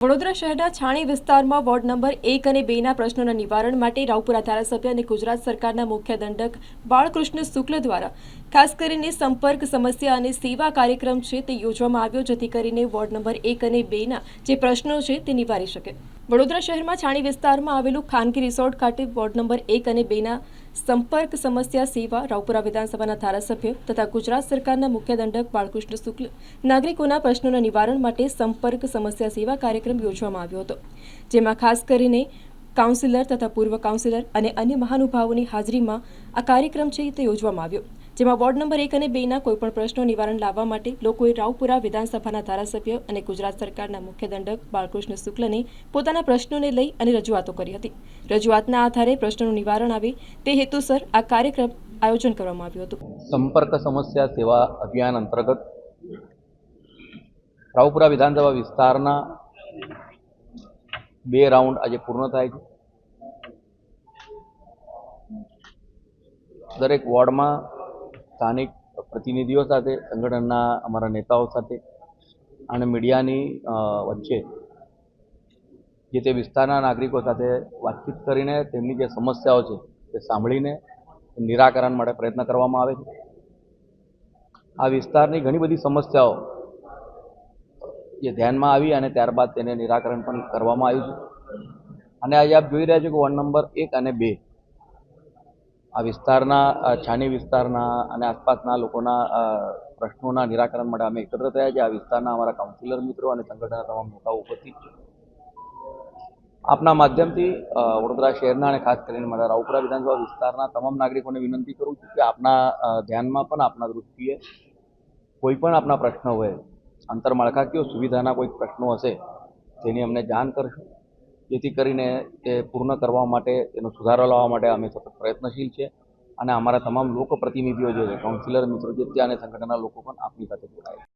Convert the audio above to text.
વડોદરા શહેરના છાણી વિસ્તારમાં ward number એક અને બેના પ્રશ્નોના નિવારણ માટે રાવપુરા ધારાસભ્ય અને ગુજરાત સરકારના મુખ્ય દંડક બાળકૃષ્ણ શુક્લ દ્વારા ખાસ કરીને સંપર્ક સમસ્યા અને સેવા કાર્યક્રમ છે તે યોજવામાં આવ્યો, જેથી કરીને વોર્ડ નંબર એક અને બેના જે પ્રશ્નો છે તે નિવારી શકે. વડોદરા શહેરમાં છાણી વિસ્તારમાં આવેલું ખાનગી રિસોર્ટ ખાતે વોર્ડ નંબર એક અને બેના સંપર્ક સમસ્યા સેવા રાવપુરા વિધાનસભાના ધારાસભ્ય તથા ગુજરાત સરકારના મુખ્ય દંડક બાળકૃષ્ણ શુક્લ નાગરિકોના પ્રશ્નોના નિવારણ માટે સંપર્ક સમસ્યા સેવા કાર્યક્રમ યોજવામાં આવ્યો હતો, જેમાં ખાસ કરીને કાઉન્સિલર તથા પૂર્વ કાઉન્સિલર અને અન્ય મહાનુભાવોની હાજરીમાં આ કાર્યક્રમ છે તે યોજવામાં આવ્યો. જેમાં વોર્ડ નંબર એક અને બેના કોઈપણ પ્રશ્નો નિવારણ લાવવા માટે લોકોએ રાવપુરા વિધાનસભાના ધારાસભ્ય અને ગુજરાત સરકારના મુખ્ય દંડક બાળકૃષ્ણ શુક્લને પોતાના પ્રશ્નોને લઈ અને રજૂઆતો કરી હતી. રજૂઆતના આધારે પ્રશ્નોનું નિવારણ આવે તે હેતુસર આ કાર્યક્રમ આયોજન કરવામાં આવ્યું હતું. સંપર્ક સમસ્યા સેવા અભિયાન અંતર્ગત રાવપુરા વિધાનસભા વિસ્તારના બે રાઉન્ડ આજે પૂર્ણ થાય છે. દરેક વોર્ડમાં સ્થાનિક પ્રતિનિધિઓ સાથે, સંગઠનના અમારા નેતાઓ સાથે અને મીડિયાની વચ્ચે જે તે વિસ્તારના નાગરિકો સાથે વાતચીત કરીને તેમની જે સમસ્યાઓ છે તે સાંભળીને નિરાકરણ માટે પ્રયત્ન કરવામાં આવે છે. આ વિસ્તારની ઘણી બધી સમસ્યાઓ જે ધ્યાનમાં આવી અને ત્યારબાદ તેને નિરાકરણ પણ કરવામાં આવ્યું છે. અને આજે આપ જોઈ રહ્યા છો કે વોર્ડ નંબર એક અને બે આ વિસ્તારના છાની વિસ્તારના અને આસપાસના લોકોના પ્રશ્નોના નિરાકરણ માટે અમે એકત્ર થયા છે. આ વિસ્તારના અમારા કાઉન્સિલર મિત્રો અને સંગઠનના તમામ નેતાઓ ઉપસ્થિત છે. આપના માધ્યમથી વડોદરા શહેરના અને ખાસ કરીને મારા રાવપુરા વિધાનસભા વિસ્તારના તમામ નાગરિકોને વિનંતી કરું છું કે આપના ધ્યાનમાં પણ, આપના દૃષ્ટિએ કોઈ પણ આપના પ્રશ્ન હોય આંતરમાળખાકીય સુવિધાના કોઈ પ્રશ્નો હશે, તેની અમને જાણ કરશો. જેથી કરીને તે પૂર્ણ કરવા માટે, એનો સુધારો લાવવા માટે અમે સતત પ્રયત્નશીલ છે. અને અમારા તમામ લોકો પ્રતિનિધિઓ જે છે કાઉન્સિલર મિત્રો જે ત્યાં અને સંગઠનના લોકો પણ આપની સાથે જોડાય છે.